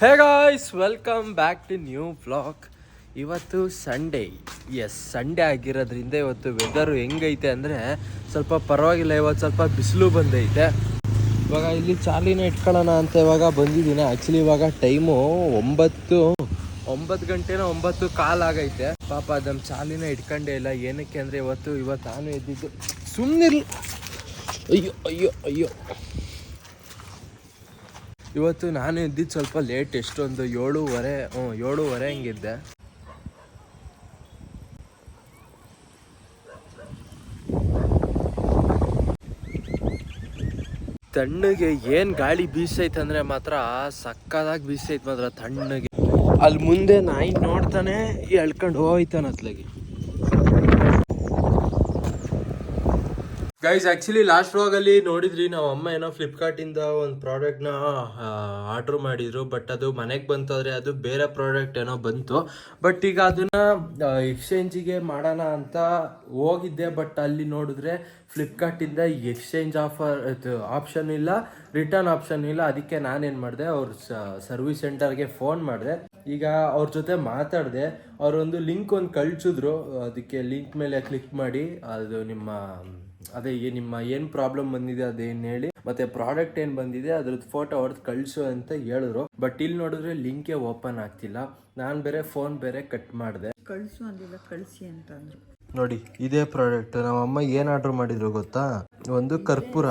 Hey guys welcome back to new blog ಇವತ್ತು Sunday yes Sunday ಆಗಿರೋದ್ರಿಂದ ಇವತ್ತು weather ಹೆಂಗೈತೆ ಅಂದರೆ ಸ್ವಲ್ಪ ಪರವಾಗಿಲ್ಲ, ಇವತ್ತು ಸ್ವಲ್ಪ ಬಿಸಿಲು ಬಂದೈತೆ. ಇವಾಗ ಇಲ್ಲಿ ಚಾರ್ಲಿನ ಇಟ್ಕೊಳ್ಳೋಣ ಅಂತ ಇವಾಗ ಬಂದಿದ್ದೀನಿ. ಆ್ಯಕ್ಚುಲಿ ಇವಾಗ ಟೈಮು ಒಂಬತ್ತು ಒಂಬತ್ತು ಗಂಟೆನ ಒಂಬತ್ತು ಕಾಲ್ ಆಗೈತೆ. ಪಾಪ ನಮ್ಮ ಚಾರ್ಲಿನ ಇಟ್ಕೊಂಡೇ ಇಲ್ಲ. ಏನಕ್ಕೆ ಅಂದರೆ ಇವತ್ತು ಇವತ್ತು ನಾನು ಎದ್ದಿದ್ದು ಸುಮ್ಮನಿರ್ಲಿ ಅಯ್ಯೋ ಅಯ್ಯೋ ಅಯ್ಯೋ. ಇವತ್ತು ನಾನು ಇದ್ದಿದ್ದು ಸ್ವಲ್ಪ ಲೇಟ್ ಎಷ್ಟೊಂದು ಏಳುವರೆ, ಹ್ಞೂ, ಏಳುವರೆ ಹಂಗಿದ್ದೆ. ತಣ್ಣಗೆ ಏನು ಗಾಳಿ ಬೀಸೈತೆ ಅಂದರೆ ಮಾತ್ರ ಸಕ್ಕದಾಗಿ ಬೀಸೈತೆ ಮಾತ್ರ ತಣ್ಣಗೆ. ಅಲ್ಲಿ ಮುಂದೆ ನಾಯಿ ನೋಡ್ತಾನೆ ಎಳ್ಕೊಂಡು ಹೋಯ್ತಾನೆ ಗೈಸ್ ಆ್ಯಕ್ಚುಲಿ ಲಾಸ್ಟ್ ವ್ಲಾಗಲ್ಲಿ ನೋಡಿದ್ರಿ, ನಾವು ಅಮ್ಮ ಏನೋ ಫ್ಲಿಪ್ಕಾರ್ಟಿಂದ ಒಂದು ಪ್ರಾಡಕ್ಟ್ನ ಆರ್ಡ್ರ್ ಮಾಡಿದ್ರು ಬಟ್ ಅದು ಮನೆಗೆ ಬಂತು ಆದರೆ ಅದು ಬೇರೆ ಪ್ರಾಡಕ್ಟ್ ಏನೋ ಬಂತು. ಬಟ್ ಈಗ ಅದನ್ನ ಎಕ್ಸ್ಚೇಂಜಿಗೆ ಮಾಡೋಣ ಅಂತ ಹೋಗಿದ್ದೆ ಬಟ್ ಅಲ್ಲಿ ನೋಡಿದ್ರೆ ಫ್ಲಿಪ್ಕಾರ್ಟಿಂದ ಎಕ್ಸ್ಚೇಂಜ್ ಆಫರ್ ಆಪ್ಷನ್ ಇಲ್ಲ ರಿಟರ್ನ್ ಆಪ್ಷನ್ ಇಲ್ಲ. ಅದಕ್ಕೆ ನಾನೇನು ಮಾಡಿದೆ, ಅವ್ರ ಸರ್ವಿಸ್ ಸೆಂಟರ್ಗೆ ಫೋನ್ ಮಾಡಿದೆ. ಈಗ ಅವ್ರ ಜೊತೆ ಮಾತಾಡಿದೆ ಅವರೊಂದು ಲಿಂಕ್ ಒಂದು ಕಳಿಸಿದ್ರು. ಅದಕ್ಕೆ ಲಿಂಕ್ ಮೇಲೆ ಕ್ಲಿಕ್ ಮಾಡಿ, ಅದು ನಿಮ್ಮ ಅದೇ ಏ- ನಿಮ್ಮ ಏನು ಪ್ರಾಬ್ಲಮ್ ಬಂದಿದೆ ಅದೇನು ಹೇಳಿ ಮತ್ತೆ ಪ್ರಾಡಕ್ಟ್ ಏನು ಬಂದಿದೆ ಅದ್ರದ್ದು ಫೋಟೋ ಹೊಡೆದು ಕಳಿಸು ಅಂತ ಹೇಳಿದ್ರು. ಬಟ್ ಇಲ್ಲಿ ನೋಡಿದ್ರೆ ಲಿಂಕೇ ಓಪನ್ ಆಗ್ತಿಲ್ಲ. ನಾನು ಬೇರೆ ಫೋನ್ ಬೇರೆ ಕಟ್ ಮಾಡಿದೆ. ಕಳಿಸು ಅಂದಿಲ್ಲ ಕಳಿಸಿ ಅಂತ ಅಂದ್ರು. ನೋಡಿ ಇದೇ ಪ್ರಾಡಕ್ಟ್ ನಮ್ಮ ಅಮ್ಮ ಏನು ಆರ್ಡರ್ ಮಾಡಿದ್ರು ಗೊತ್ತಾ? ಒಂದು ಕರ್ಪೂರ.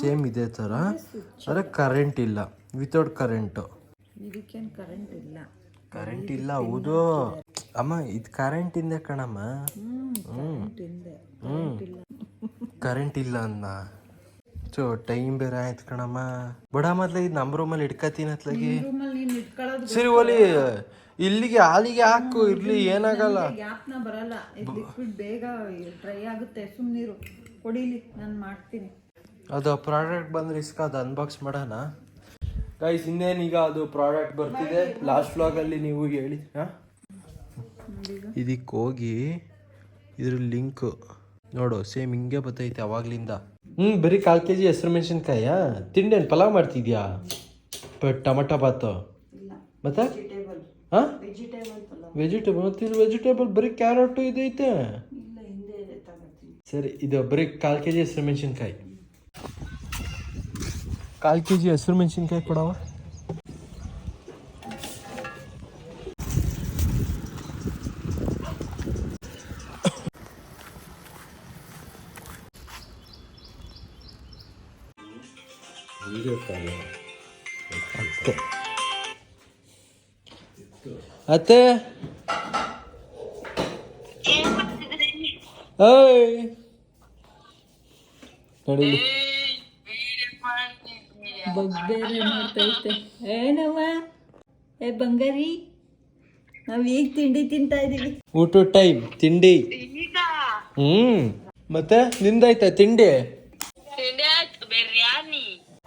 ಸೇಮ್ ಇದೇ ಥರ ಆದರೆ ಕರೆಂಟ್ ಇಲ್ಲ. ವಿತೌಟ್ ಕರೆಂಟು ಇದಕ್ಕೇನು ಕರೆಂಟ್ ಇಲ್ಲ. ಕರೆಂಟ್ ಇಲ್ಲ ಹೌದು. ಅಮ್ಮ ಇದು ಕರೆಂಟ್ ಇಂದ ಕಣಮ್ಮ. ಕರೆಂಟ್ ಹ್ಞೂ ಹ್ಮ್. ಕರೆಂಟ್ ಇಲ್ಲ ಅನ್ನ ಸೊ ಟೈಮ್ ಬೇರೆ ಆಯ್ತು ಕಣಮ್ಮ. ಬಡ ಮೊದ್ಲ ಇದು ನಮ್ಮ ರೂಮಲ್ಲಿ ಇಟ್ಕತೀನಿ ಅತ್ಲಾಗಿ. ಸರಿ ಓಲಿ ಇಲ್ಲಿಗೆ ಹಾಲಿಗೆ ಹಾಕು ಇರ್ಲಿ ಏನಾಗಲ್ಲ. ಗ್ಯಾಪ್ನ ಬರಲ್ಲ. ಇದು ಲಿಕ್ವಿಡ್ ಬೇಗ ಡ್ರೈ ಆಗುತ್ತೆ ಸುಮ್ಮನಿರು ಕೊಡಿಲಿ ನಾನು ಮಾಡ್ತೀನಿ. ಅದು ಪ್ರಾಡಕ್ಟ್ ಬಂದ್ರೆ ಇಸ್ಕ ಅದು ಅನ್ಬಾಕ್ಸ್ ಮಾಡೋಣ. ಗೈಸ್ ಇನ್ನೇನೀಗ ಅದು ಪ್ರಾಡಕ್ಟ್ ಬರ್ತಿದೆ. ಲಾಸ್ಟ್ ವ್ಲಾಗಲ್ಲಿ ನೀವು ಹೇಳಿ ಹಾಂ? ಇದಕ್ಕೆ ಹೋಗಿ ಇದ್ರ ಲಿಂಕ್ ನೋಡು ಸೇಮ್ ಹಿಂಗೆ ಬತ್ತೈತೆ ಅವಾಗ್ಲಿಂದ. ಹ್ಞೂ ಬರೀ ಕಾಲು ಕೆ ಜಿ ಹೆಸ್ರು ಮೆಣಸಿನ್ಕಾಯ? ತಿಂಡಿ ಏನು ಪಲಾವ್ ಮಾಡ್ತಿದ್ಯಾ? ಪ ಟೊಮಟೊ ಬಾತು. ಮತ್ತೆ? ವೆಜಿಟೇಬಲ್ ಹಾಂ ವೆಜಿಟೇಬಲ್ ಪಲಾವ್. ವೆಜಿಟೇಬಲ್ ಮತ್ತೆ ಇದು ವೆಜಿಟೇಬಲ್ ಬರೀ ಕ್ಯಾರೆಟು ಇದೈತೆ. ಇಲ್ಲ ಹಿಂದೆ ಇದೆ ತಗೋತೀನಿ. ಸರಿ ಇದು ಬರೀ ಕಾಲು ಕೆ ಜಿ ಹೆಸ್ರು ಮೆಣಸಿನ್ಕಾಯಿ. ಕಾಲು ಕೆ ಜಿ ಹೆಸರು ಮೆಣಸಿನ್ಕಾಯಿ ಕೊಡವ ಅತ್ತೆ ಓಯ್ ನೋಡಿ. ಬೇರೆ ಮಾಡ್ತೈತೆ ಏನವ್ವ? ಏ ಬಂಗಾರಿ ನಾವ್ ಈಗ ತಿಂಡಿ ತಿಂತಾ ಇದೀವಿ. ಊಟ ಟೈಮ್ ತಿಂಡಿ. ಹ್ಮ್. ಮತ್ತೆ ನಿಂದಾಯ್ತಾ ತಿಂಡಿ?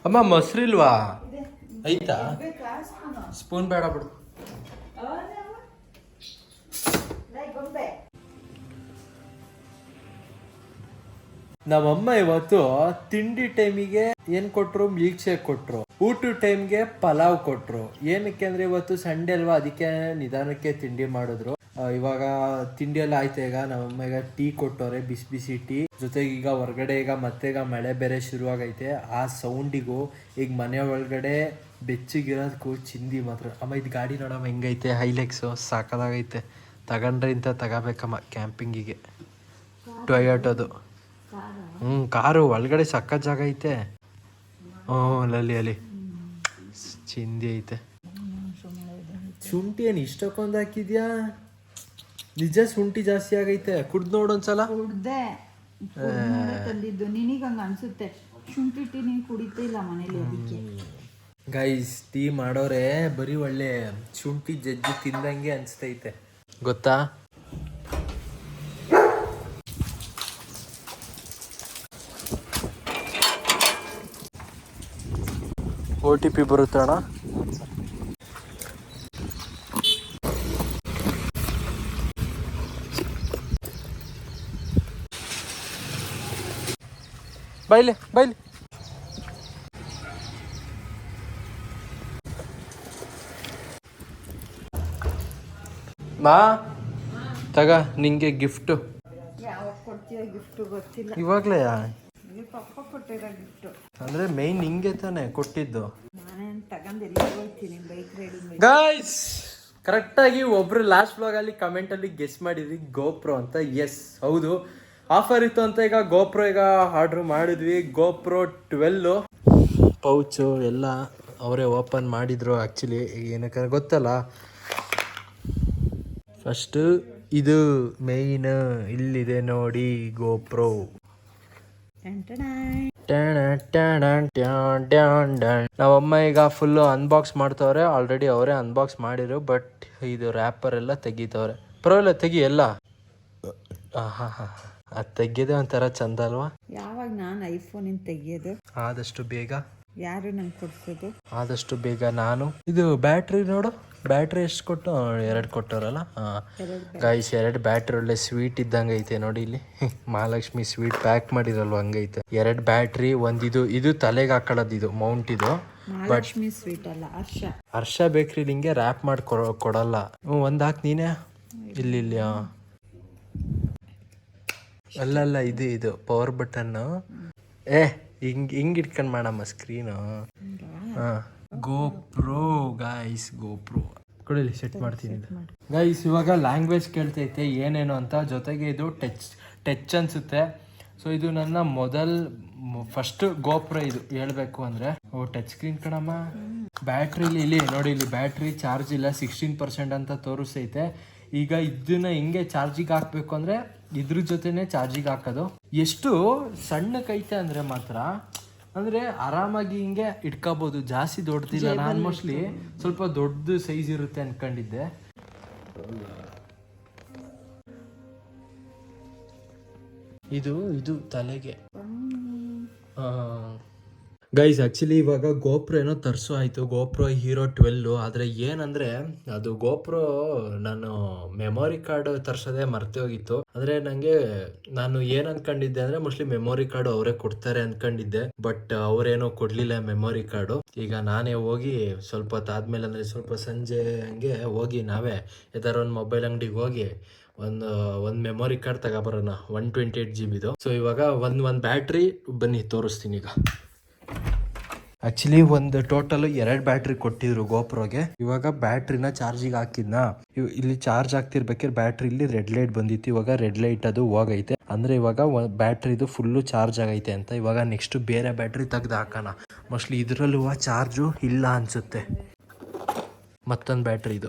ಅಮ್ಮ ಮೊಸರಿಲ್ವಾ ಐತಾ? ಸ್ಪೂನ್ ಬೇಡ ಬಿಡು. ನಮ್ಮಮ್ಮ ಇವತ್ತು ತಿಂಡಿ ಟೈಮಿಗೆ ಏನ್ ಕೊಟ್ರು? ಮಿಲ್ಕ್ ಶೇಕ್ ಕೊಟ್ರು. ಊಟ ಟೈಮ್ಗೆ ಪಲಾವ್ ಕೊಟ್ರು. ಏನಕ್ಕೆ ಅಂದ್ರೆ ಇವತ್ತು ಸಂಡೆ ಅಲ್ವಾ? ಅದಕ್ಕೆ ನಿಧಾನಕ್ಕೆ ತಿಂಡಿ ಮಾಡಿದ್ರು. ಇವಾಗ ತಿಂಡಿ ಎಲ್ಲ ಆಯ್ತು ಈಗ. ನಮ್ಮಮ್ಮ ಈಗ ಟೀ ಕೊಟ್ಟವ್ರೆ, ಬಿಸಿ ಬಿಸಿ ಟೀ. ಜೊತೆಗೆ ಈಗ ಹೊರಗಡೆ ಈಗ ಮತ್ತೆ ಈಗ ಮಳೆ ಬೇರೆ ಶುರುವಾಗೈತೆ. ಆ ಸೌಂಡಿಗೂ ಈಗ ಮನೆ ಒಳಗಡೆ ಬೆಚ್ಚಗಿರೋದಕ್ಕೂ ಚಿಂದಿ ಮಾತ್ರ. ಅಮ್ಮ, ಇದು ಗಾಡಿ ನೋಡಮ್ಮ, ಹೆಂಗೈತೆ? ಹೈಲೆಕ್ಸು ಸಾಕದಾಗೈತೆ. ತಗೊಂಡ್ರೆ ಇಂಥ ತಗೋಬೇಕಮ್ಮ ಕ್ಯಾಂಪಿಂಗಿಗೆ ಟೊಯೋಟೋದು ಹ್ಞೂ ಕಾರು ಒಳಗಡೆ ಸಕ್ಕ ಜಾಗ ಐತೆ. ಹ್ಞೂ ಅಲ್ಲಿ ಅಲ್ಲಿ ಚಿಂದಿ ಐತೆ. ಶುಂಠಿ ಏನು ಇಷ್ಟಕ್ಕೊಂದು ಹಾಕಿದ್ಯಾ? ನಿಜ ಶುಂಠಿ ಜಾಸ್ತಿ ಆಗೈತೆ. ಕುಡ್ದು ನೋಡೊಂದ್ಸಲ ಕುಡ್ದೆ ತಂದಿದ್ದು. ನಿನಗೆ ಹಂಗ ಅನ್ಸುತ್ತೆ? ಶುಂಠಿ ಟೀ ನೀನು ಕುಡಿತೇ ಇಲ್ಲ ಮನೇಲಿ ಅದಕ್ಕೆ. ಗೈಸ್ ಟೀ ಮಾಡೋರೆ ಬರೀ ಒಳ್ಳೆ ಶುಂಠಿ ಜಜ್ಜಿ ತಿಂದಂಗೆ ಅನಿಸ್ತೈತೆ. ಗೊತ್ತಾ? ಓ ಟಿ ಪಿ ಬರುತ್ತೆ ಅಣ್ಣ. ಬೈಲಿ ಬೈಲಿ. ಮಾ ತಗ ನಿಂಗೆ ಗಿಫ್ಟು. ಇವಾಗಲೇ ಕೊಟ್ಟಿರೋ ಗಿಫ್ಟು ಅಂದ್ರೆ ಮೈನ್ ನಿಂಗೆ ತಾನೆ ಕೊಟ್ಟಿದ್ದು? ನಾನೇನು ತಗೊಂಡು ಎಲ್ಲ ಹೋಗ್ತೀನಿ? ಬೈಕ್ ರೈಡಿಂಗ್ ಗಾಯ್ಸ್ ಕರೆಕ್ಟಾಗಿ ಒಬ್ರು ಲಾಸ್ಟ್ ಬ್ಲಾಗಲ್ಲಿ ಕಮೆಂಟಲ್ಲಿ ಗೆಸ್ ಮಾಡಿದ್ವಿ ಗೋಪ್ರೋ ಅಂತ. ಎಸ್ ಹೌದು. ಆಫರ್ ಇತ್ತು ಅಂತ ಈಗ ಗೋಪ್ರೋ ಈಗ ಆರ್ಡರ್ ಮಾಡಿದ್ವಿ. ಗೋಪ್ರೋ ಟ್ವೆಲ್ ಪೌಚು ಎಲ್ಲ ಅವರೇ ಓಪನ್ ಮಾಡಿದ್ರು ಆಕ್ಚುಲಿ ಏನಕ್ಕೆ ಗೊತ್ತಲ್ಲ. ಫಸ್ಟು ಇದು ಮೇಯ್ನ್ ಇಲ್ಲಿದೆ ನೋಡಿ ಗೋಪ್ರೋ ನಾವಮ್ಮ ಈಗ ಫುಲ್ಲು ಅನ್ಬಾಕ್ಸ್ ಮಾಡ್ತವ್ರೆ. ಆಲ್ರೆಡಿ ಅವರೇ ಅನ್ಬಾಕ್ಸ್ ಮಾಡಿರು ಬಟ್ ಇದು ರ್ಯಾಪರ್ ಎಲ್ಲ ತೆಗಿತವ್ರೆ. ಪರವಾಗಿಲ್ಲ ತೆಗಿ ಎಲ್ಲ. ಅದು ತೆಗಿಯೋದೇ ಒಂಥರ ಚಂದ ಅಲ್ವಾ? ಯಾವಾಗ ನಾನು ಐಫೋನಿಂದ ತೆಗಿಯೋದು? ಆದಷ್ಟು ಬೇಗ. ಯಾರು ನಂಗೆ ಕೊಡ್ಸೋದು? ಆದಷ್ಟು ಬೇಗ ನಾನು. ಇದು ಬ್ಯಾಟ್ರಿ ನೋಡು. ಬ್ಯಾಟ್ರಿ ಎಷ್ಟು ಕೊಟ್ಟು? ಎರಡು ಕೊಟ್ಟವ್ರಲ್ಲ? ಗಾಯ್ಸ್ ಎರಡು ಬ್ಯಾಟ್ರಿ. ಒಳ್ಳೆ ಸ್ವೀಟ್ ಇದ್ದಂಗೆ ಐತೆ ನೋಡಿ ಇಲ್ಲಿ. ಮಹಾಲಕ್ಷ್ಮಿ ಸ್ವೀಟ್ ಪ್ಯಾಕ್ ಮಾಡಿರಲ್ವ ಹಂಗೈತೆ. ಎರಡು ಬ್ಯಾಟ್ರಿ ಒಂದಿದು ಇದು. ತಲೆಗೆ ಹಾಕೊಳ್ಳೋದು ಇದು ಮೌಂಟ್ ಇದು. ಮಹಾಲಕ್ಷ್ಮಿ ಸ್ವೀಟ್ ಅಲ್ಲ ಹರ್ಷ. ಹರ್ಷ ಬೇಕ್ರಿ ನಿಂಗೆ ರ್ಯಾಪ್ ಮಾಡಿ ಕೊಡೋ ಕೊಡಲ್ಲ. ಹ್ಞೂ ಒಂದು ಹಾಕಿ ನೀನೇ. ಇಲ್ಲಿ ಇಲ್ಲಿ. ಅಲ್ಲಲ್ಲ ಇದು ಇದು ಪವರ್ ಬಟನ್ನು ಏ ಹಿಂಗ್ ಹಿಂಗ್ ಇಟ್ಕೊಂಡು ಮಾಡಮ್ಮ ಸ್ಕ್ರೀನು ಹಾಂ. ಗೋಪ್ರೋ ಗಾಯ್ಸ್ ಗೋಪ್ರೋ ಕೊಡಿಲಿ ಸೆಟ್ ಮಾಡ್ತೀನಿ ಗೈಸ್ ಇವಾಗ ಲ್ಯಾಂಗ್ವೇಜ್ ಕೇಳ್ತೈತೆ ಏನೇನು ಅಂತ. ಜೊತೆಗೆ ಇದು ಟಚ್ ಟಚ್ ಅನ್ಸುತ್ತೆ. ಸೊ ಇದು ನನ್ನ ಮೊದಲ್ ಫಸ್ಟ್ ಗೋಪ್ರೋ ಇದು. ಹೇಳ್ಬೇಕು ಅಂದ್ರೆ ಓ ಟಚ್ ಸ್ಕ್ರೀನ್ ಕಣಮ್ಮ. ಬ್ಯಾಟ್ರಿಲಿ ಇಲ್ಲಿ ನೋಡಿ ಇಲ್ಲಿ ಬ್ಯಾಟ್ರಿ ಚಾರ್ಜ್ ಇಲ್ಲ ಸಿಕ್ಸ್ಟೀನ್ ಪರ್ಸೆಂಟ್ ಅಂತ ತೋರಿಸ್ತೈತೆ. ಈಗ ಇದನ್ನ ಹೆಂಗೆ ಚಾರ್ಜಿಗೆ ಹಾಕ್ಬೇಕು ಅಂದ್ರೆ ಇದ್ರ ಜೊತೆನೆ ಚಾರ್ಜಿಗೆ ಹಾಕೋದು. ಎಷ್ಟು ಸಣ್ಣಕ್ಕೈತೆ ಅಂದ್ರೆ ಮಾತ್ರ ಅಂದ್ರೆ ಆರಾಮಾಗಿ ಹಿಂಗೆ ಇಟ್ಕೋಬೋದು. ಜಾಸ್ತಿ ದೊಡ್ಡದಿಲ್ಲ. ನಾನು ಮೋಸ್ಟ್ಲಿ ಸ್ವಲ್ಪ ದೊಡ್ಡ ಸೈಜ್ ಇರುತ್ತೆ ಅನ್ಕೊಂಡಿದ್ದೆ. ಇದು ಇದು ತಲೆಗೆ. ಗೈಸ್ ಆ್ಯಕ್ಚುಲಿ ಇವಾಗ ಗೋಪ್ರೋ ಏನೋ ತರಿಸೋ ಆಯಿತು. ಗೋಪ್ರೋ ಹೀರೋ ಟ್ವೆಲ್ಲು ಆದರೆ ಏನಂದರೆ, ಅದು ಗೋಪ್ರೋ ನಾನು ಮೆಮೊರಿ ಕಾರ್ಡ್ ತರಿಸೋದೇ ಮರ್ತೆ ಹೋಗಿತ್ತು. ಅಂದರೆ ನನಗೆ ನಾನು ಏನು ಅನ್ಕೊಂಡಿದ್ದೆ ಅಂದರೆ ಮೋಸ್ಟ್ಲಿ ಮೆಮೊರಿ ಕಾರ್ಡು ಅವರೇ ಕೊಡ್ತಾರೆ ಅಂದ್ಕೊಂಡಿದ್ದೆ ಬಟ್ ಅವರೇನೋ ಕೊಡಲಿಲ್ಲ ಮೆಮೊರಿ ಕಾರ್ಡು ಈಗ ನಾನೇ ಹೋಗಿ ಸ್ವಲ್ಪ ಹೊತ್ತಾದ್ಮೇಲೆ ಅಂದರೆ ಸ್ವಲ್ಪ ಸಂಜೆ ಹಂಗೆ ಹೋಗಿ ನಾವೇ ಯಾವ್ದಾರ ಒಂದು ಮೊಬೈಲ್ ಅಂಗಡಿಗೆ ಹೋಗಿ ಒಂದು ಒಂದು ಮೆಮೊರಿ ಕಾರ್ಡ್ ತಗೊಬರೋಣ. ಒನ್ ಟ್ವೆಂಟಿ ಏಟ್ ಜಿ ಬಿದು ಸೊ ಇವಾಗ ಒಂದು ಒಂದು ಬ್ಯಾಟ್ರಿ ಬನ್ನಿ, ತೋರಿಸ್ತೀನಿ ಈಗ. ಆಕ್ಚುಲಿ ಒಂದು ಟೋಟಲ್ ಎರಡು ಬ್ಯಾಟ್ರಿ ಕೊಟ್ಟಿದ್ರು ಗೋಪ್ರೋಗೆ ಇವಾಗ ಬ್ಯಾಟ್ರಿನ ಚಾರ್ಜಿಗೆ ಹಾಕಿದ್ನ. ಇಲ್ಲಿ ಚಾರ್ಜ್ ಆಗ್ತಿರ್ಬೇಕಾದ್ರೆ ಬ್ಯಾಟ್ರಿ ಇಲ್ಲಿ ರೆಡ್ ಲೈಟ್ ಬಂದಿತ್ತು. ಇವಾಗ ರೆಡ್ ಲೈಟ್ ಅದು ಹೋಗೈತೆ. ಅಂದ್ರೆ ಇವಾಗ ಬ್ಯಾಟ್ರಿದು ಫುಲ್ಲು ಚಾರ್ಜ್ ಆಗೈತೆ ಅಂತ. ಇವಾಗ ನೆಕ್ಸ್ಟ್ ಬೇರೆ ಬ್ಯಾಟ್ರಿ ತೆಗ್ದು ಹಾಕೋಣ. ಮೋಸ್ಟ್ಲಿ ಇದರಲ್ಲೂ ಚಾರ್ಜು ಇಲ್ಲ ಅನ್ಸುತ್ತೆ. ಮತ್ತೊಂದು ಬ್ಯಾಟ್ರಿ ಇದು.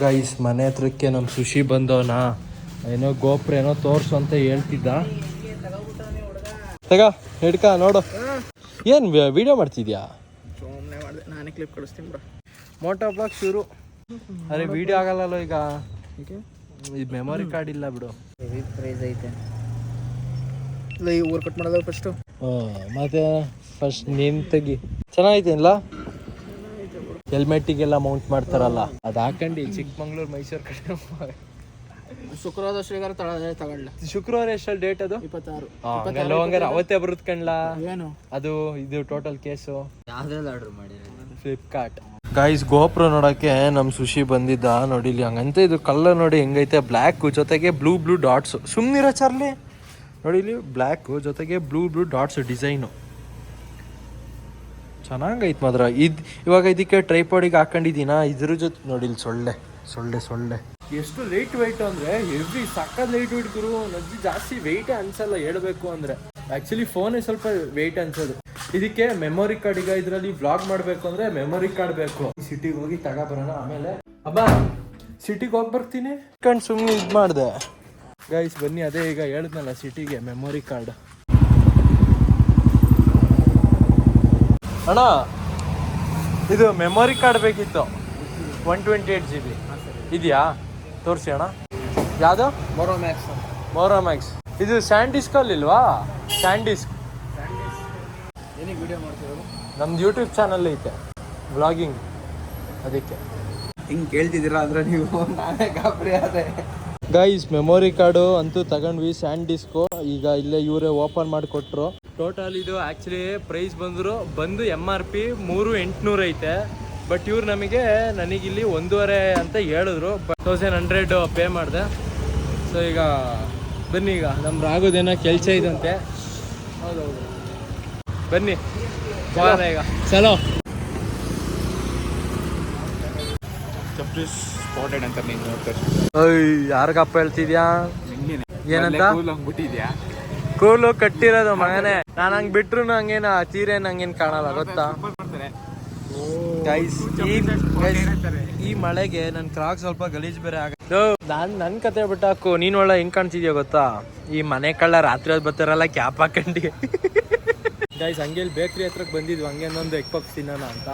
ಗೈಸ್ ಮನೆ ಹತ್ರಕ್ಕೆ ನಮ್ಮ ಸುಶಿ ಬಂದವನ? ಏನೋ ಗೋಪ್ರ ಏನೋ ತೋರಿಸು ಅಂತ ಹೇಳ್ತಿದ್ದ. ತಗ ಹಿಡ್ಕ ನೋಡು. ಏನ್ ವಿಡಿಯೋ ಮಾಡ್ತಿದ್ಯಾ? ಸುಮ್ಮನೆ ಮಾಡಿದೆ ನಾನೇ ಕ್ಲಿಪ್ ಕಳಿಸ್ತೀನಿ ಬ್ರೋ ಮೋಟೋ ಬ್ಲಾಗ್ ಶುರು. ಅರೆ ವಿಡಿಯೋ ಆಗಲ್ಲಲ್ಲ ಈಗ? ಇದು ಮೆಮೊರಿ ಕಾರ್ಡ್ ಇಲ್ಲ ಬಿಡು. ಪ್ರೈಸ್ ಐತೆ. ಇಲ್ಲ ಈ ಊರ್ ಕಟ್ ಮಾಡೋದು ಫಸ್ಟು ಮತ್ತೆ ಫಸ್ಟ್ ನೀನ್ ತೆಗಿ. ಚೆನ್ನಾಗೈತೇನಲ್ಲ ಹೆಲ್ಮೆಟ್ಟಿಗೆಲ್ಲ ಮೌಂಟ್ ಮಾಡ್ತಾರಲ್ಲ. ಅದು ಹಾಕೊಂಡು ಚಿಕ್ಕಮಂಗ್ಳೂರು ಮೈಸೂರು ಕಡೆ ಶುಕ್ರವಾರ ಶ್ರೀಗಾರ ತಗೊಳ್ಳ. ಶುಕ್ರವಾರ ಎಷ್ಟಲ್ಲಿ ಡೇಟ್ ಅದು? ಇಪ್ಪತ್ತಾರು. ಹಂಗಾರೆ ಅವತ್ತೇ ಬರುತ್ತೆ ಕಣ್ಲಾ? ಏನು? ಅದು ಇದು ಟೋಟಲ್ ಕೇಸು ಯಾವ್ದ್ರಲ್ಲಿ ಆರ್ಡರ್ ಮಾಡಿರೋದು ಫ್ಲಿಪ್ಕಾರ್ಟ್ ಗೈಸ್ ಗೋಪ್ರ ನೋಡಕ್ಕೆ ನಮ್ ಸುಶಿ ಬಂದಿದ್ದ. ನೋಡಿ ಇಲ್ಲಿ ಹಂಗಂತ ಇದು ಕಲರ್ ನೋಡಿ ಹೆಂಗೈತೆ. ಬ್ಲ್ಯಾಕ್ ಜೊತೆಗೆ ಬ್ಲೂ ಬ್ಲೂ ಡಾಟ್ಸ್ ಸುಮ್ನಿರ ಚಾರ್ಲಿ. ನೋಡಿ ಇಲ್ಲಿ ಬ್ಲ್ಯಾಕ್ ಜೊತೆಗೆ ಬ್ಲೂ ಬ್ಲೂ ಡಾಟ್ಸ್ ಡಿಸೈನು ಚೆನ್ನಾಗೈತೆ ಮಾತ್ರ. ಇದ್ ಇವಾಗ ಇದಕ್ಕೆ ಟ್ರೈಪಾಡಿಗೆ ಹಾಕೊಂಡಿದ್ದೀನಾ? ಇದ್ರ ಜೊತೆ ನೋಡಿ ಇಲ್ಲಿ ಸೊಳ್ಳೆ ಸೊಳ್ಳೆ ಸೊಳ್ಳೆ. ಎಷ್ಟು ಲೈಟ್ ವೆಯ್ಟ್ ಅಂದ್ರೆ ಹೆವಿ ಸಕ್ಕತ್ ಲೈಟ್ ವೆಯ್ಟ್ ಗುರು. ನಜ್ಜಿ ಜಾಸ್ತಿ ವೆಯ್ಟೇ ಅನ್ಸಲ್ಲ ಹೇಳ್ಬೇಕು ಅಂದ್ರೆ. ಆಕ್ಚುಲಿ ಫೋನೇ ಸ್ವಲ್ಪ ವೆಯ್ಟ್ ಅನ್ಸೋದು. ಇದಕ್ಕೆ ಮೆಮೊರಿ ಕಾರ್ಡ್ ಈಗ ಇದರಲ್ಲಿ ಬ್ಲಾಗ್ ಮಾಡ್ಬೇಕು ಅಂದ್ರೆ ಮೆಮೊರಿ ಕಾರ್ಡ್ ಬೇಕು. ಸಿಟಿಗೆ ಹೋಗಿ ತಗೊಬರೋಣ ಆಮೇಲೆ. ಅಬ್ಬಾ ಸಿಟಿಗೆ ಹೋಗಿ ಬರ್ತೀನಿ? ಕಣ್ ಸುಮ್ಮನೆ ಇದು ಮಾಡಿದೆ. ಗೈಸ್ ಬನ್ನಿ ಅದೇ ಈಗ ಹೇಳಿದ್ನಲ್ಲ ಸಿಟಿಗೆ ಮೆಮೊರಿ ಕಾರ್ಡ್ ಅಣ್ಣ ಇದು ಮೆಮೊರಿ ಕಾರ್ಡ್ ಬೇಕಿತ್ತು. One twenty eight G B ಇದೆಯಾ? ತೋರಿಸಿ ಅಣ್ಣ. ಯಾವುದು? ಮೊರೋಮ್ಯಾಕ್ಸ್ ಮೋರಾಮ್ಯಾಕ್ಸ್ ಇದು ಸ್ಯಾಂಡ್ ಡಿಸ್ಕಲ್ಲಿ ಇಲ್ವಾ ಸ್ಯಾಂಡ್ ಡಿಸ್ಕ್ ಏನಿಗೆ ವಿಡಿಯೋ ಮಾಡ್ತಿರೋದು? ನಮ್ದು ಯೂಟ್ಯೂಬ್ ಚಾನಲ್ ಐತೆ. ವ್ಲಾಗಿಂಗ್ ಅದಕ್ಕೆ. ಹಿಂಗೆ ಕೇಳ್ತಿದ್ದೀರಾ ಅಂದ್ರೆ ನೀವು ನಾನೇ ಗಾಬರಿ ಅದೇ ಗೈಸ್ ಮೆಮೊರಿ ಕಾರ್ಡು ಅಂತೂ ತಗೊಂಡ್ವಿ ಸ್ಯಾಂಡ್ ಡಿಸ್ಕು ಈಗ ಇಲ್ಲೇ ಇವರೇ ಓಪನ್ ಮಾಡಿಕೊಟ್ರು. ಟೋಟಲ್ ಇದು ಆಕ್ಚುಲಿ ಪ್ರೈಸ್ ಬಂದ್ರು ಬಂದು ಎಂ ಆರ್ ಪಿ ಮೂರು ಎಂಟುನೂರು ಐತೆ ಬಟ್ ಇವ್ರು ನಮಗೆ ನನಗಿಲ್ಲಿ ಒಂದೂವರೆ ಅಂತ ಹೇಳಿದ್ರು ಬಟ್ ತೌಸಂಡ್ ಹಂಡ್ರೆಡ್ ಪೇ ಮಾಡಿದೆ. ಸೊ ಈಗ ಬನ್ನಿ ಈಗ ನಮ್ಮ ರಾಗೋದೇನ ಕೆಲಸ ಇದಂತೆ. ಹೌದೌದು. ಬನ್ನಿ ಬಾರ ಈಗ ಚಲೋ. ಸ್ಪಾಟೆಡ್ ಅಂತ ನೀನು ನೋಡ್ತಾರೆ ಅಯ್ಯ ಯಾರಿಗಪ್ಪ ಹೇಳ್ತಿದ್ಯಾ? ಏನಂತ? ಬಿಟ್ಟಿದ್ಯಾ ಕೂಲು ಕಟ್ಟಿರೋದು ಮಗನೇ. ನಾನು ಹಂಗ್ ಬಿಟ್ರು ಹಂಗೇನ ಚೀರೆ ಹಂಗೇನ್ ಕಾಣಲ್ಲ ಗೊತ್ತಾ? ಗೈಸ್ ಈ ಈ ಮಳೆಗೆ ನನ್ ಕ್ರಾಕ್ ಸ್ವಲ್ಪ ಗಲೀಜ್ ಬೇರೆ ಆಗ ನಾನ್ ನನ್ ಕತೆ ಬಿಟ್ಟಾಕು ನೀನ್ ಒಳ್ಳೆ ಹೆಂಗ್ ಕಾಣ್ತಿದ್ಯಾ ಗೊತ್ತಾ? ಈ ಮನೆ ಕಳ್ಳ ರಾತ್ರಿ ಹೊತ್ತು ಬರ್ತಾರಲ್ಲ ಕ್ಯಾಪ್ ಹಾಕಂಡಿ. ಗೈಸ್ ಹಂಗೆ ಬೇಕ್ರಿ ಹತ್ರಕ್ಕೆ ಬಂದಿದ್ವಿ. ಹಂಗೆ ಒಂದು ಎಗ್ ಪಪ್ಸ್ ತಿನ್ನೋಣ ಅಂತ.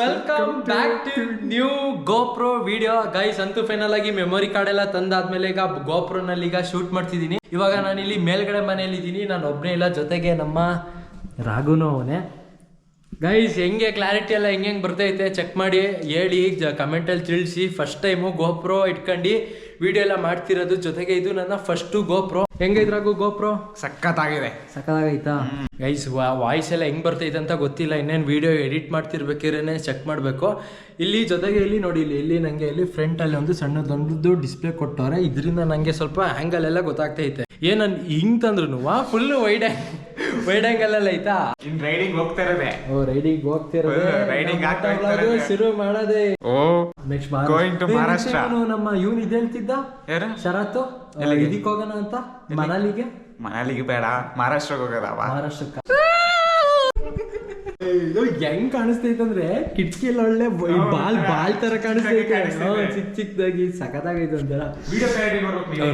Welcome back to new GoPro video guys ಅಂತೂ ಫೈನಲ್ ಆಗಿ ಮೆಮೊರಿ ಕಾರ್ಡ್ ಎಲ್ಲ ತಂದಾದ್ಮೇಲೆ ಈಗ ಗೋಪ್ರೋನಲ್ಲಿ ನಲ್ಲಿ ಈಗ ಶೂಟ್ ಮಾಡ್ತಿದ್ದೀನಿ. ಇವಾಗ ನಾನು ಇಲ್ಲಿ ಮೇಲ್ಗಡೆ ಮನೆಯಲ್ಲಿ ಇದ್ದೀನಿ ನಾನು ಒಬ್ಬನೇ ಇಲ್ಲ ಜೊತೆಗೆ ನಮ್ಮ ರಾಘುನೋ ಅವನೇ. ಗೈಸ್ ಹೆಂಗೆ ಕ್ಲಾರಿಟಿ ಎಲ್ಲ ಹೆಂಗೆ ಹೆಂಗೆ ಬರ್ತೈತೆ ಚೆಕ್ ಮಾಡಿ ಹೇಳಿ ಕಮೆಂಟಲ್ಲಿ ತಿಳಿಸಿ. ಫಸ್ಟ್ ಟೈಮು ಗೋಪ್ರೋ ಇಟ್ಕೊಂಡು ವಿಡಿಯೋ ಎಲ್ಲ ಮಾಡ್ತಿರೋದು. ಜೊತೆಗೆ ಇದು ನನ್ನ ಫಸ್ಟು ಗೋಪ್ರೋ ಹೆಂಗೈತ್ರಾಗು ಗೋಪ್ರೋ ಸಖತ್ತಾಗಿದೆ. ಸಖತ್ತಾಗೈತಾ? ಗೈಸ್ ವಾಯ್ಸ್ ಎಲ್ಲ ಹೆಂಗೆ ಬರ್ತೈತೆ ಅಂತ ಗೊತ್ತಿಲ್ಲ. ಇನ್ನೇನು ವಿಡಿಯೋ ಎಡಿಟ್ ಮಾಡ್ತಿರ್ಬೇಕಿದ್ರೆ ಚೆಕ್ ಮಾಡಬೇಕು. ಇಲ್ಲಿ ಜೊತೆಗೆ ಇಲ್ಲಿ ನೋಡಿ ಇಲ್ಲಿ ಇಲ್ಲಿ ನನಗೆ ಇಲ್ಲಿ ಫ್ರಂಟಲ್ಲಿ ಒಂದು ಸಣ್ಣದೊಂದು ಡಿಸ್ಪ್ಲೇ ಕೊಟ್ಟವ್ರೆ. ಇದರಿಂದ ನನಗೆ ಸ್ವಲ್ಪ ಆ್ಯಂಗಲ್ ಎಲ್ಲ ಗೊತ್ತಾಗ್ತೈತೆ. ಏನನ್ ಹಿಂಗೆ ತಂದ್ರು ಫುಲ್ ವೈಡ್ ವೈಡ್ ಆ್ಯಂಗಲ್ ಎಲ್ಲ ಐತಾ ಇನ್ ರೈಡಿಂಗ್ ಹೋಗ್ತಾ ಇರೋದೆ. ಓ ರೈಡಿಂಗ್ ಹೋಗ್ತಿರೋದೆ ರೈಡಿಂಗ್ ಆಗ್ತಾ ಇರ್ತಾರೆ. ಶುರು ಮಾಡೋದೇ. ಓ ನೆಕ್ಸ್ಟ್ ಗೋಯಿಂಗ್ ಟು ಮಹಾರಾಷ್ಟ್ರ ನಮ್ಮ ಇವನು ಇದು ಹೇಳ್ತಿದ್ದ? ಯಾರು? ಶರತ್ ಇದಕ್ಕೆ ಹೋಗೋಣ ಅಂತ? ಮನಾಲಿಗೆ? ಮನಾಲಿಗೆ ಬೇಡ. ಮಹಾರಾಷ್ಟ್ರಕ್ಕೆ ಹೋಗೋದವ? ಮಹಾರಾಷ್ಟ್ರಕ್ಕ. ಇದು ಹೆಂಗ್ ಕಾಣಿಸ್ತೈತಂದ್ರೆ ಎಲ್ಲ ಒಳ್ಳೆ ಬಾಲ್ ಬಾಲ್ ತರ ಕಾಣಿಸ್ತೈತೆ. ಚಿಕ್ಕ ಚಿಕ್ಕದಾಗಿ ಸಖತ್ತಾಗೈತೆ ಒಂಥರ.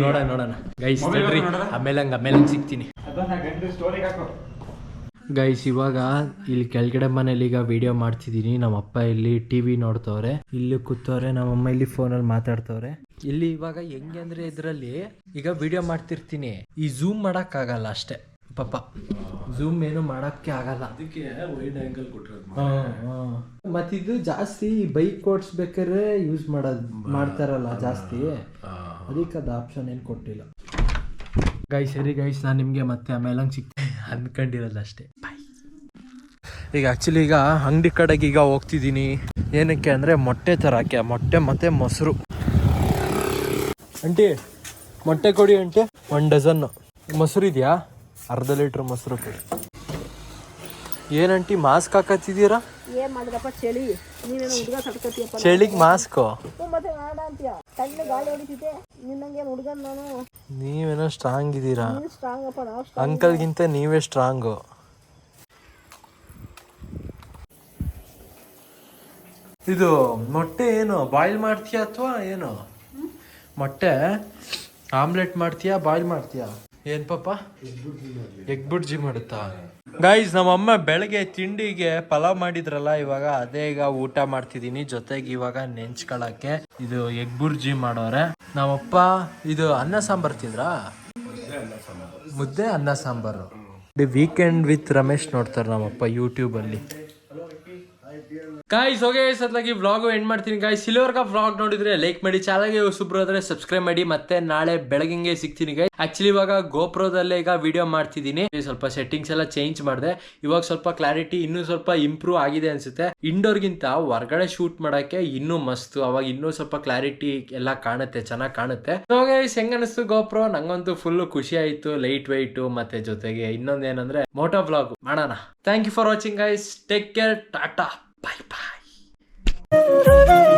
ನೋಡೋಣ ನೋಡೋಣ. ಗೈಸ್? ಆಮೇಲೆ ಹಂಗ ಆಮೇಲೆ ಸಿಗ್ತೀನಿ. ಗೈಸ್ ಇವಾಗ ಇಲ್ಲಿ ಕೆಳಗಡೆ ಮನೇಲಿ ಈಗ ವಿಡಿಯೋ ಮಾಡ್ತಿದ್ದೀನಿ ನಮ್ಮ ಅಪ್ಪ ಇಲ್ಲಿ ಟಿವಿ ನೋಡ್ತವ್ರೆ. ಇಲ್ಲಿ ಕೂತವ್ರೆ ನಮ್ಮಮ್ಮ ಇಲ್ಲಿ ಫೋನಲ್ಲಿ ಮಾತಾಡ್ತವ್ರೆ. ಇಲ್ಲಿ ಇವಾಗ ಹೆಂಗೆ ಅಂದ್ರೆ ಇದರಲ್ಲಿ ಈಗ ವಿಡಿಯೋ ಮಾಡ್ತಿರ್ತೀನಿ. ಈ ಝೂಮ್ ಮಾಡಕ್ ಆಗಲ್ಲ ಅಷ್ಟೇ. ಪಾಪ. ಝೂಮ್ ಏನು ಮಾಡಕ್ಕೆ ಆಗಲ್ಲ. ಅದಕ್ಕೆ ವೈಡ್ ಆಂಗಲ್ ಮತ್ತಿದು ಜಾಸ್ತಿ ಬೈಕ್ ಓಡಿಸ್ಬೇಕಾದ್ರೆ ಯೂಸ್ ಮಾಡೋದು ಮಾಡ್ತಾರಲ್ಲ ಜಾಸ್ತಿ. ಅದಕ್ಕೆ ಅದು ಆಪ್ಷನ್ ಏನು ಕೊಟ್ಟಿಲ್ಲ. ಗೈಸ್ ಸರಿ ಗೈಸ್ ನಾನು ನಿಮಗೆ ಮತ್ತೆ ಆಮೇಲೆ ಹಂಗೆ ಸಿಗ್ತೀನಿ ಅಂದ್ಕೊಂಡಿರೋದು ಅಷ್ಟೇ ಬಾಯ್ ಈಗ ಆ್ಯಕ್ಚುಲಿ ಈಗ ಅಂಗಡಿ ಕಡೆಗೆ ಈಗ ಹೋಗ್ತಿದ್ದೀನಿ ಏನಕ್ಕೆ ಅಂದರೆ ಮೊಟ್ಟೆ ತರಕ್ಕೆ ಮೊಟ್ಟೆ ಮತ್ತು ಮೊಸರು. ಅಂಟಿ ಮೊಟ್ಟೆ ಕೊಡಿ ಅಂಟಿ ಒನ್ ಡಜನ್ನು ಮೊಸರು ಇದೆಯಾ? ಅರ್ಧ ಲೀಟ್ರ್ ಮೊಸರು ಕೊಡಿ. ಏನಂಟಿ ಮಾಸ್ಕ್ ಹಾಕತ್ತಿದ್ದೀರಾ? ಏನ್ ಮಾಡಿದಪ್ಪ ಚಳಿ ನೀನೇನು ಹುಡುಗ ಸಟ್ಕತಿಯಪ್ಪ ಚಳಿಗೆ ಮಾಸ್ಕು ಮತ್ತೆ ಮಾಡ ಅಂತೀಯ ತಣ್ಣ ಗಾಳಿ ಹೊಡಿತಿದ್ದೆ ನಿನ್ನಂಗೆ ಹುಡುಗನ್ ನಾನು ನೀವೇನೋ ಸ್ಟ್ರಾಂಗ್ ಇದ್ದೀರಾ ನೀನು ಸ್ಟ್ರಾಂಗ್ ಅಪ್ಪ ನಾವು ಅಂಕಲ್ಗಿಂತ ನೀವೇ ಸ್ಟ್ರಾಂಗು ಇದು ಮೊಟ್ಟೆ ಏನು ಬಾಯ್ಲ್ ಮಾಡ್ತೀಯಾ ಅಥವಾ ಏನು ಮೊಟ್ಟೆ ಆಮ್ಲೆಟ್ ಮಾಡ್ತೀಯಾ ಬಾಯ್ಲ್ ಮಾಡ್ತೀಯಾ ಏನ್ ಪಾಪ ಎಗ್ ಬುಡ್ಜಿ ಮಾಡುತ್ತಾ ಗೈಸ್ ನಮ್ಮಮ್ಮ ಬೆಳಗ್ಗೆ ತಿಂಡಿಗೆ ಪಲಾವ್ ಮಾಡಿದ್ರಲ್ಲ, ಇವಾಗ ಅದೇ ಈಗ ಊಟ ಮಾಡ್ತಿದೀನಿ. ಜೊತೆಗೆ ಇವಾಗ ನೆಂಚ್ಕೊಳಕ್ಕೆ ಇದು ಎಗ್ ಬುರ್ಜಿ ಮಾಡೋರೆ. ನಮ್ಮಪ್ಪ, ಇದು ಅನ್ನ ಸಾಂಬಾರ್ ತಿಂದ್ರಾ? ಮುದ್ದೆ ಅನ್ನ ಸಾಂಬಾರು. ವೀಕೆಂಡ್ ವಿತ್ ರಮೇಶ್ ನೋಡ್ತಾರೆ ನಮ್ಮಪ್ಪ ಯೂಟ್ಯೂಬ್ ಅಲ್ಲಿ. ಗಾಯ್ಸ್ ಹೋಗಿ ಸತ್ಲಾಗಿ ವ್ಲಾಗ್ ಎಂಡ್ ಮಾಡ್ತೀನಿ. ಗಾಯ್ಸ್ ಕಪ್ ವ್ಲಾಗ್ ನೋಡಿದ್ರೆ ಲೈಕ್ ಮಾಡಿ ಚಾನಲ್ಗೆ ಸೂಪರ್ ಆದ್ರೆ ಸಬ್ಸ್ಕ್ರೈಬ್ ಮಾಡಿ, ಮತ್ತೆ ನಾಳೆ ಬೆಳಗಿಂಗೆ ಸಿಗ್ತೀನಿ ಗಾಯ್ ಆಕ್ಚುಲಿ ಇವಾಗ ಗೋಪ್ರೋದಲ್ಲೇ ಈಗ ವಿಡಿಯೋ ಮಾಡ್ತಿದ್ದೀನಿ. ಸ್ವಲ್ಪ ಸೆಟ್ಟಿಂಗ್ಸ್ ಎಲ್ಲ ಚೇಂಜ್ ಮಾಡಿದೆ. ಇವಾಗ ಸ್ವಲ್ಪ ಕ್ಲಾರಿಟಿ ಇನ್ನೂ ಸ್ವಲ್ಪ ಇಂಪ್ರೂವ್ ಆಗಿದೆ ಅನ್ಸುತ್ತೆ. ಇಂಡೋರ್ಗಿಂತ ಹೊರಗಡೆ ಶೂಟ್ ಮಾಡಕ್ಕೆ ಇನ್ನೂ ಮಸ್ತ್. ಅವಾಗ ಇನ್ನೂ ಸ್ವಲ್ಪ ಕ್ಲಾರಿಟಿ ಎಲ್ಲ ಕಾಣುತ್ತೆ, ಚೆನ್ನಾಗಿ ಕಾಣುತ್ತೆ. ಹೆಂಗ ಅನಿಸ್ತು ಗೋಪ್ರೋ ನಂಗಂತೂ ಫುಲ್ ಖುಷಿ ಆಯ್ತು ಲೈಟ್ ವೈಟ್ ಮತ್ತೆ ಜೊತೆಗೆ ಇನ್ನೊಂದೇನಂದ್ರೆ ಮೋಟೋ ಬ್ಲಾಗ್ ಮಾಡೋಣ. Thank you for watching guys take care Tata bye bye